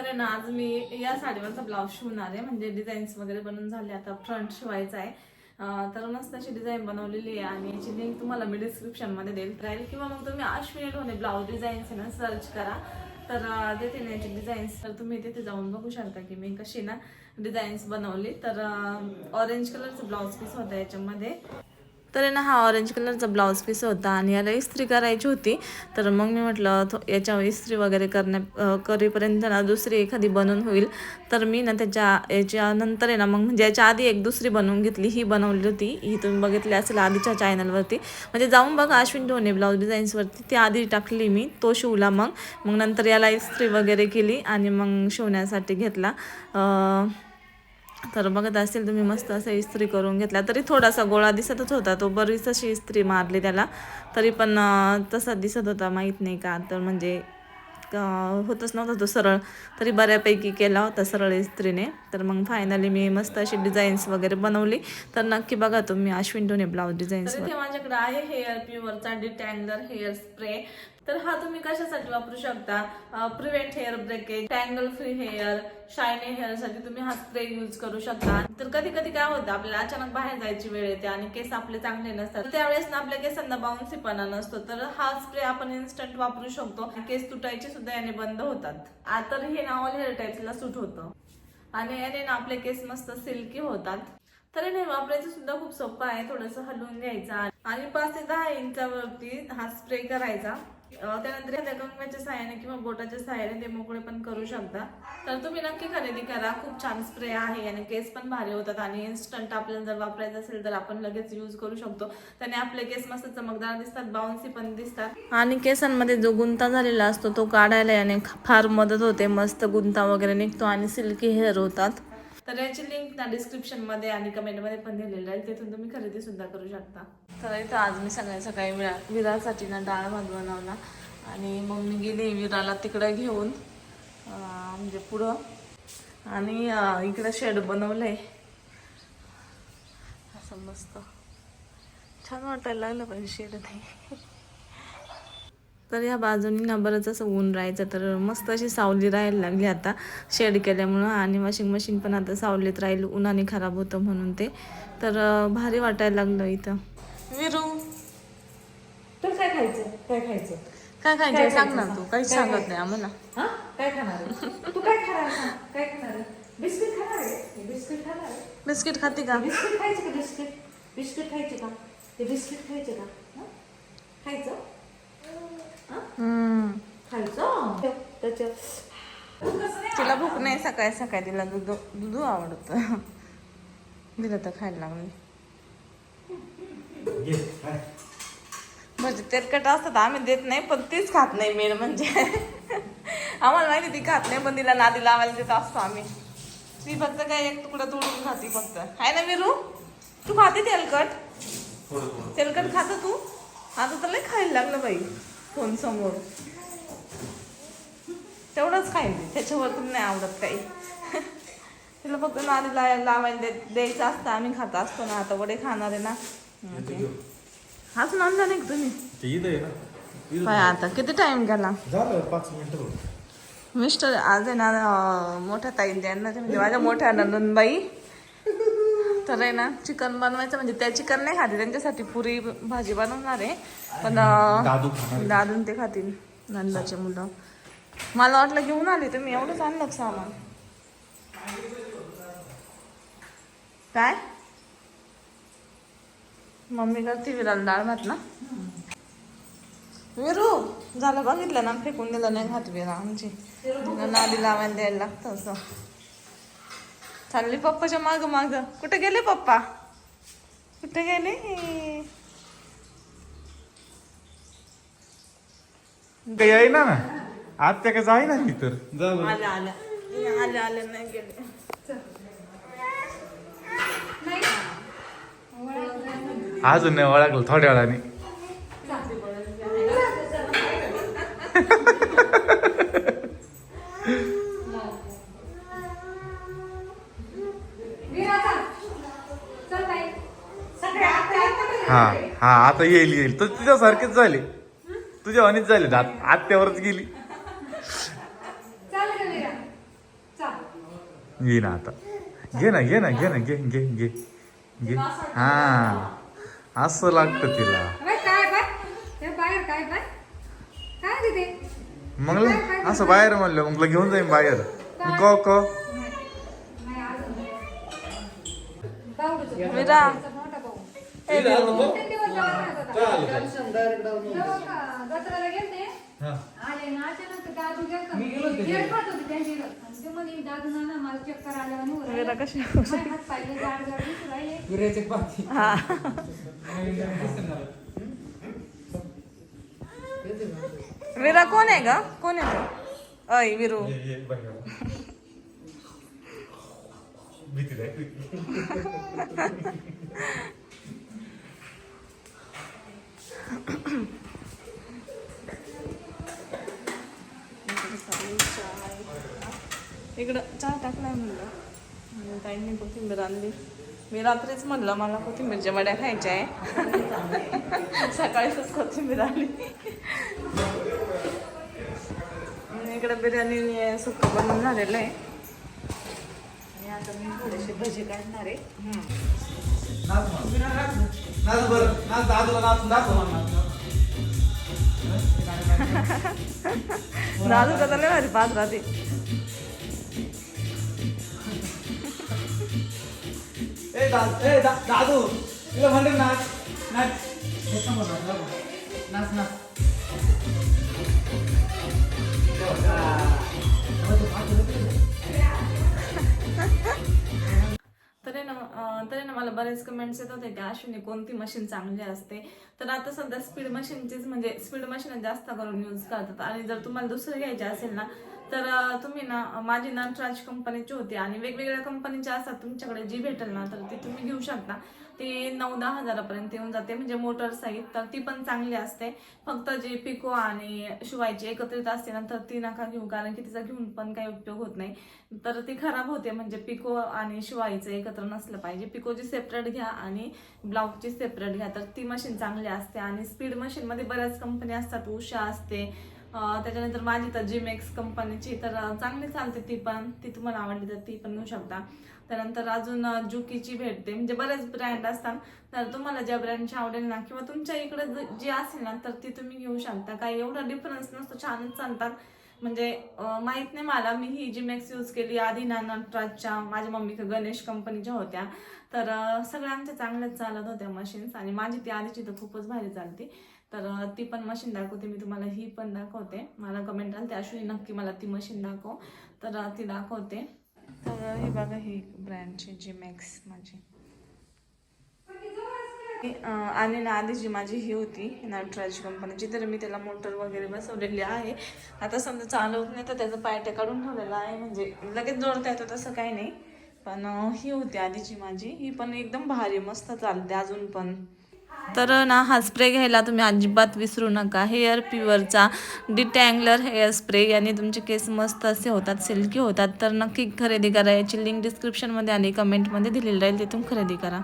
तर ना आज मी या साडीवरचा ब्लाऊज शिवणार आहे. म्हणजे डिझाईन्स वगैरे बनवून झाले. आता फ्रंट शिवायचा आहे. तर मस्त अशी डिझाईन बनवलेली आहे आणि याची लिंक तुम्हाला मी डिस्क्रिप्शनमध्ये देईल. राहील किंवा मग तुम्ही अश्विनी ढोणे ब्लाऊज डिझाईन्स आहे ना सर्च करा. तर देते ना याची डिझाईन्स तर तुम्ही तिथे जाऊन बघू शकता की मी कशी ना डिझाईन्स बनवली. तर ऑरेंज कलरचं ब्लाऊज पीस होता याच्यामध्ये. तर आहे ना हा ऑरेंज कलरचा ब्लाऊज पीस होता आणि याला इस्त्री करायची होती. तर मग मी म्हटलं थो- याच्यावर इस्त्री वगैरे करण्या करेपर्यंत ना दुसरी एखादी बनवून होईल. तर मी ना त्याच्या याच्यानंतर आहे ना मग म्हणजे याच्या आधी एक दुसरी बनवून घेतली. ही बनवली होती. ही तुम्ही बघितली असेल आधीच्या चॅनलवरती म्हणजे जाऊन बघा अश्विन ढोणे ब्लाऊज डिझाईन्सवरती ती आधी टाकली मी तो शिवला मग. मग नंतर याला इस्त्री वगैरे केली आणि मग शिवण्यासाठी घेतला. तर बघत असेल तुम्ही मस्त असं इस्त्री करून घेतला. तरी थोडासा गोळा दिसतच होता. तो बरीच अशी इस्त्री मारली त्याला. तरी पण तसा दिसत होता माहीत नाही का. तर म्हणजे होतच नव्हता तो सरळ. तरी बऱ्यापैकी केला होता सरळ इस्त्रीने. तर मग फायनली मी मस्त अशी डिझाईन्स वगैरे बनवली. तर नक्की बघा तुम्ही अश्विन टोने ब्लाऊज डिझाईन्स माझ्याकडे आहे हेअर प्युअरचा डिटँगलर हेअर स्प्रे तर हा तुम्ही कशासाठी वापरू शकता? Prevent hair breakage tangle free hair shiny हेअरसाठी तुम्ही हा स्प्रे यूज करू शकता. तर कधी कधी काय होतं आपल्याला अचानक बाहेर जायची वेळ येते आणि केस आपले चांगले नसतात. त्यावेळेस ना आपल्या केसांना बाउन्सीपणा नसतो. तर हा स्प्रे आपण इन्स्टंट वापरू शकतो. केस तुटायचे सुद्धा याने बंद होतात. आता हे ना ऑल हेअर टाईप्सला सूट होतं. आणि याने ना आपले केस मस्त सिल्की होतात. तर हे वापरायचं सुद्धा खूप सोपं आहे. थोडंसं हलवून घ्यायचा. आणि पाच ते दहा इंचावरती हा स्प्रे करायचा. त्यानंतर एखाद्या कंगव्याच्या सहाय्याने किंवा बोटाच्या सहाय्याने ते मोकळे पण करू शकता. तर तुम्ही नक्की खरेदी करा. खूप छान स्प्रे आहे आणि केस पण भारी होतात आणि इन्स्टंट आपल्याला जर वापरायचं असेल तर आपण लगेच यूज करू शकतो. त्याने आपले केस मस्त चमकदार दिसतात बाउन्सी पण दिसतात. आणि केसांमध्ये जो गुंता झालेला असतो तो काढायला याने फार मदत होते. मस्त गुंता वगैरे निघतो आणि सिल्की हेअर होतात. तर याची लिंक ना डिस्क्रिप्शनमध्ये आणि कमेंटमध्ये पण दिलेली आहे. तिथून तुम्ही खरेदी सुद्धा करू शकता. तर इथं आज मी सगळ्या सकाळी विरा विरासाठी ना डाळ भात बनवला. आणि मग मी गेली विराला तिकडं घेऊन म्हणजे पुढं. आणि इकडं शेड बनवलंय. असं मस्त. छान वाटायला लागलं पण शेड नाही. तर या बाजूनी ना बरंच असं ऊन राहायचं तर मस्त अशी सावली राहायला लागली आता शेड केल्यामुळं. आणि वॉशिंग मशीन पण आता सावलीत राहील उन्हाने खराब होतं म्हणून ते. तर भारी वाटायला लागलं इथं. विरू तर काय खायचं? काय खायचं? काय खायचं? सांग ना तू काहीच सांगत नाही आम्हाला. काय खाणार? तू काय खाणार. काय खाणार? बिस्किट खाणार बिस्किट खाणार बिस्किट खाते का? बिस्किट खायचे का बिस्किट? बिस्किट खायचे का? ते बिस्किट खायचे का? हा? खायचं. खायचं? त्याच्या तिला भूक नाही सकाळी सकाळी तिला दूध दूध आवडतं. दिलं तर खायला लागली. म्हणजे तेलकट असतात आम्ही देत नाही पण तीच खात नाही मेन म्हणजे. आम्हाला माहिती ती खात नाही पण तिला नादी लावायला देत असतो आम्ही. ती फक्त काय एक तुकडा तोडून खाते फक्त. आहे ना विरू? तू खाते तेलकट? तेलकट खात तू? आता तर लय खायला लागलं बाई. फोन समोर? तेवढंच खाईल. त्याच्यावरतून नाही आवडत काही. तिला फक्त नादी ला लावायला द्यायचं असतं आम्ही खात असतो ना आता वडे खाणार आहे ना. हाच आणला नाही तुम्ही? आता किती टाइम गेला? झालं पाच मिनिटं मिस्टर आज आहे ना मोठ्या ताई त्यांना म्हणजे माझ्या मोठ्या नंदनबाई. तर आहे ना चिकन बनवायचं म्हणजे त्या चिकन नाही खाते त्यांच्यासाठी पुरी भाजी बनवणार आहे. पण दादून ते खातील नंदाचे मुलं. मला वाटलं घेऊन आले तुम्ही एवढंच आणलं सामान. काय? मम्मी करते विराला डाळ भात ना? विरू झालं बघितलं ना फेकून दिलं नाही खात विरा आमची. नादी लावायला द्यायला लागतं असं. चालली पप्पाच्या माग माग. कुठे गेले पप्पा? कुठे गेले? आहे ना. आत्या का जाई ना ती तर जा बरं. आल्या आल्या आल्या आल्या नाही गेले. अजून नाही ओळखलं थोड्या वेळाने. हा हा आता येईल येईल. तर तुझ्यासारखेच झाले. तुझ्या वाणीच झाले. आत- आत्यावरच गेली. घे ना आता. घे ना घे ना घे ना घे घे घे घे. हा. असं लागतं तिला. मग असं बाहेर म्हणलं मग घेऊन जाईन बाहेर. क क जत्रेला गेलते आले ना अचानक ते दादू गेलता. गेट खात होते त्यांची इथं. आणि ते म्हणे, दादू नाना मला चक्कर आल्यावानी होऊ राहिलं. मीरा कशी माझे हात पाय जाड जाड दिसू राहिले. हा वीरा कोण आहे ग कोण आहे तो अय विरू इकडं चहा टाकलाय म्हणलं. ताईंनी कोथिंबीर आणली. मी रात्रीच म्हणलं मला कोथिंबीरच्या वड्या खायच्या आहे. सकाळीच कोथिंबीर आणली. आणि इकडे बिर्याणी सुकं बनवून झालेलं आहे. आणि आता मी थोडेसे भजी काढणार आहे. दादू का लय भारी पाच राहते. ए दादू ए दा- दादू तुला म्हणते नाच? नाच. हे नाच, बघ. नाच तरी ना मला बरेच कमेंट्स येत होते की अश्विनी कोणती मशीन चांगली असते? तर आता सध्या स्पीड मशीनचीच म्हणजे स्पीड मशीन जास्त करून यूज करतात. आणि जर तुम्हाला दुसरं घ्यायचे असेल ना तर तुम्ही ना माझी नटराज कंपनीची होती. आणि वेगवेगळ्या कंपनीच्या असतात तुमच्याकडे जी भेटेल ना तर ती तुम्ही घेऊ शकता. ती नऊ दहा हजारापर्यंत येऊन जाते. म्हणजे मोटर साईज तर ती पण चांगली असते. फक्त जी पिको आणि शिवायची एकत्रित असते ना तर ती नका घेऊ. कारण की तिचा घेऊन पण काही उपयोग होत नाही. तर ती खराब होते. म्हणजे पिको आणि शिवायचं एकत्र नसलं पाहिजे. पिकोची सेपरेट घ्या आणि ब्लाऊजची सेपरेट घ्या तर ती मशीन चांगली असते. आणि स्पीड मशीनमध्ये बऱ्याच कंपन्या असतात. उषा असते. त्याच्यानंतर माझी तर जिमेक्स कंपनीची तर चांगली चालते ती पण. ती तुम्हाला आवडली तर ती पण घेऊ शकता. त्यानंतर अजून जुकीची भेटते. म्हणजे बरेच ब्रँड असतात. तर तुम्हाला ज्या ब्रँडची आवडेल ना किंवा तुमच्या इकडे जी असेल ना तर ती तुम्ही घेऊ शकता. काही एवढा डिफरन्स नसतो. छानच चालतात. म्हणजे माहीत माहीत नाही मला. मी ही जिमेक्स यूज केली. आधी ना नटराजच्या माझ्या मम्मी गणेश कंपनीच्या होत्या. तर सगळ्यांच्या चांगल्याच चालत होत्या मशीन्स आणि माझी ती आधीची तर खूपच भारी चालती. तर ती पण मशीन दाखवते. मी तुम्हाला ही पण दाखवते. मला कमेंट आली अश्विनी नक्की मला ती मशीन दाखव. तर ती दाखवते. तर हे बघा ही ब्रँडची जी मॅक्स माझी. आणि ना आधी जी माझी ही होती नटराज कंपनीची तर मी त्याला मोटर वगैरे बसवलेली आहे. आता समजा चालवत नाही तर त्याचं पायट्या काढून ठेवलेला आहे. म्हणजे लगेच जोडता येतो तसं काही नाही. पण ही होती आधीची माझी. ही पण एकदम भारी मस्त चालते अजून पण. तर ना हा स्प्रे घ्यायला तुम्ही अजिबात विसरू नका. हेअर प्युअरचा डिटँगलर हेअर स्प्रे याने तुमचे केस मस्त असे होतात सिल्की होतात. तर नक्की खरेदी करा. याची लिंक डिस्क्रिप्शनमध्ये आणि कमेंटमध्ये दिलेली राहील तिथून खरेदी करा.